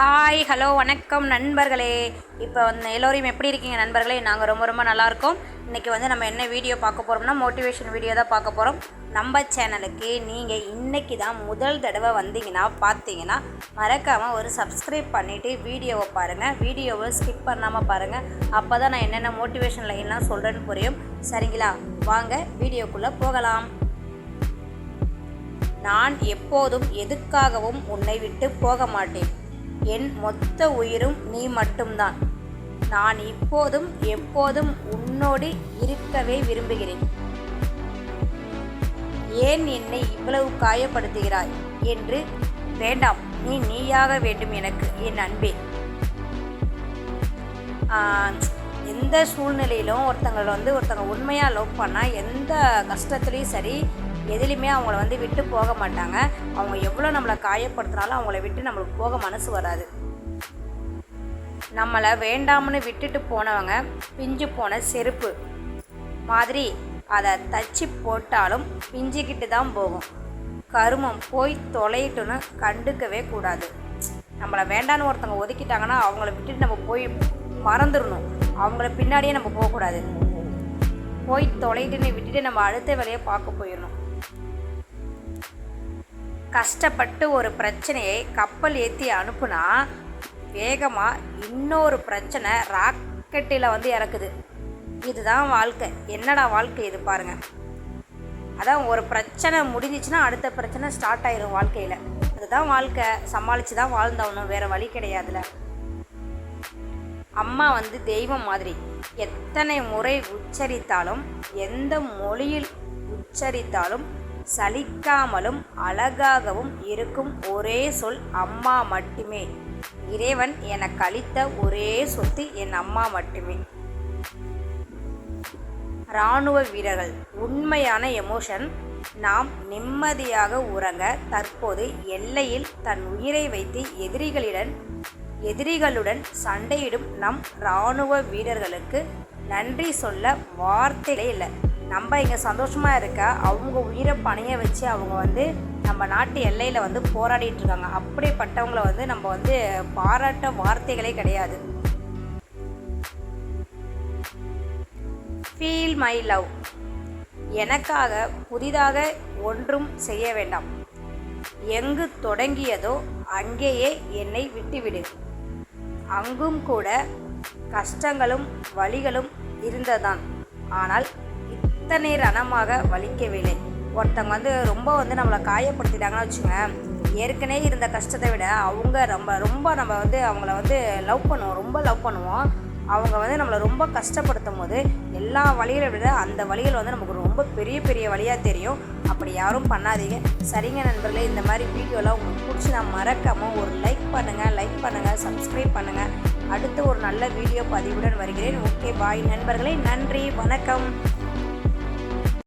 Hi hello வணக்கம் நண்பர்களே. இப்போ வந்து எல்லோரையும் எப்படி இருக்கீங்க நண்பர்களே? நாங்கள் ரொம்ப ரொம்ப நல்லாயிருக்கோம் இன்றைக்கி வந்து நம்ம என்ன வீடியோ பார்க்க போகிறோம்னா மோட்டிவேஷன் வீடியோ தான் பார்க்க போகிறோம் நம்ம சேனலுக்கு நீங்கள் இன்றைக்கி தான் முதல் தடவை வந்தீங்கன்னா பார்த்தீங்கன்னா மறக்காமல் ஒரு சப்ஸ்கிரைப் பண்ணிவிட்டு வீடியோவை பாருங்கள் வீடியோவை ஸ்கிப் பண்ணாமல் பாருங்கள் அப்போ தான் நான் என்னென்ன மோட்டிவேஷன் லைன்லாம் சொல்கிறேன்னு புரியும். சரிங்களா? வாங்க வீடியோக்குள்ளே போகலாம். நான் எப்போதும் எதுக்காகவும் உன்னை விட்டு போக மாட்டேன். என் மொத்த உயிரும் நீ மட்டும்தான். நான் இப்போதும் எப்போதும் உன்னோடு இருக்கவே விரும்புகிறேன். ஏன் என்னை இவ்வளவு காயப்படுத்துகிறாய்? என்று வேண்டாம் நீ நீயாக வேண்டும் எனக்கு என் அன்பே. எந்த சூழ்நிலையிலும் ஒருத்தங்களை வந்து ஒருத்தங்க உண்மையாக லவ் பண்ணால் எந்த கஷ்டத்துலேயும் சரி எதுலேயுமே அவங்கள வந்து விட்டு போக மாட்டாங்க. அவங்க எவ்வளோ நம்மளை காயப்படுத்தினாலும் அவங்கள விட்டு நம்மளுக்கு போக மனசு வராது. நம்மளை வேண்டாம்னு விட்டுட்டு போனவங்க பிஞ்சு போன செருப்பு மாதிரி அதை தச்சு போட்டாலும் பிஞ்சுக்கிட்டு தான் போகும். கருமம் போய் தொலையிட்டுன்னு கண்டுக்கவே கூடாது. நம்மளை வேண்டான்னு ஒருத்தவங்க ஒதுக்கிட்டாங்கன்னா அவங்கள விட்டுட்டு நம்ம போய் மறந்துடணும். அவங்கள பின்னாடியே நம்ம போகக்கூடாது. போய் தொலைட்டுன்னு விட்டுட்டு நம்ம அடுத்த வேலையை பார்க்க போயிடணும். கஷ்டப்பட்டு ஒரு பிரச்சனையை கப்பல் ஏற்றி அனுப்புனா வேகமாக இன்னொரு பிரச்சனை ராக்கெட்டில் வந்து இறக்குது. இதுதான் வாழ்க்கை. என்னடா வாழ்க்கை இது பாருங்க. அதான் ஒரு பிரச்சனை முடிஞ்சிச்சுன்னா அடுத்த பிரச்சனை ஸ்டார்ட் ஆயிரும் வாழ்க்கையில். அதுதான் வாழ்க்கை. சமாளித்து தான் வாழ்ந்தவனும் வேறு வழி கிடையாதுல. அம்மா வந்து தெய்வம் மாதிரி. எத்தனை முறை உச்சரித்தாலும் எந்த மொழியில் உச்சரித்தாலும் சலிக்காமலும் அழகாகவும் இருக்கும் ஒரே சொல் அம்மா மட்டுமே. இறைவன் எனக்கு அளித்த ஒரே சொத்து என் அம்மா மட்டுமே. இராணுவ வீரர்கள் உண்மையான எமோஷன். நாம் நிம்மதியாக உறங்க தற்போது எல்லையில் தன் உயிரை வைத்து எதிரிகளிடம் எதிரிகளுடன் சண்டையிடும் நம் இராணுவ வீரர்களுக்கு நன்றி சொல்ல வார்த்தைகளே இல்லை. நம்ம இங்கே சந்தோஷமாக இருக்க அவங்க உயிரை பணைய வச்சு அவங்க வந்து நம்ம நாட்டு எல்லையில் வந்து போராடிட்டு இருக்காங்க. அப்படிப்பட்டவங்கள வந்து நம்ம வந்து பாராட்ட வார்த்தைகளே கிடையாது. ஃபீல் மை லவ் எனக்காக புதிதாக ஒன்றும் செய்ய வேண்டாம். எங்கு தொடங்கியதோ அங்கேயே என்னை விட்டுவிடு. அங்கும் கூட கஷ்டங்களும் வலிகளும் இருந்ததான் ஆனால் இத்தனை ரணமாக வலிக்கவில்லை. ஒருத்தவங்க வந்து ரொம்ப வந்து நம்மளை காயப்படுத்திட்டாங்கன்னு வச்சுக்கோங்க ஏற்கனவே இருந்த கஷ்டத்தை விட அவங்க ரொம்ப ரொம்ப நம்ம வந்து அவங்கள வந்து லவ் பண்ணுவோம் ரொம்ப லவ் பண்ணுவோம். அவங்க வந்து நம்மளை ரொம்ப கஷ்டப்படுத்தும் போது எல்லா வழிகளை விட அந்த வழிகள் வந்து நமக்கு ரொம்ப பெரிய பெரிய வழியாக தெரியும். அப்படி யாரும் பண்ணாதீங்க. சரிங்க நண்பர்களே இந்த மாதிரி வீடியோலாம் உங்களுக்கு பிடிச்சி நான் மறக்காமல் ஒரு லைக் பண்ணுங்கள் லைக் பண்ணுங்கள் சப்ஸ்கிரைப் பண்ணுங்கள் அடுத்து ஒரு நல்ல வீடியோ பதிவுடன் வருகிறேன். ஓகே பாய் நண்பர்களே நன்றி வணக்கம்.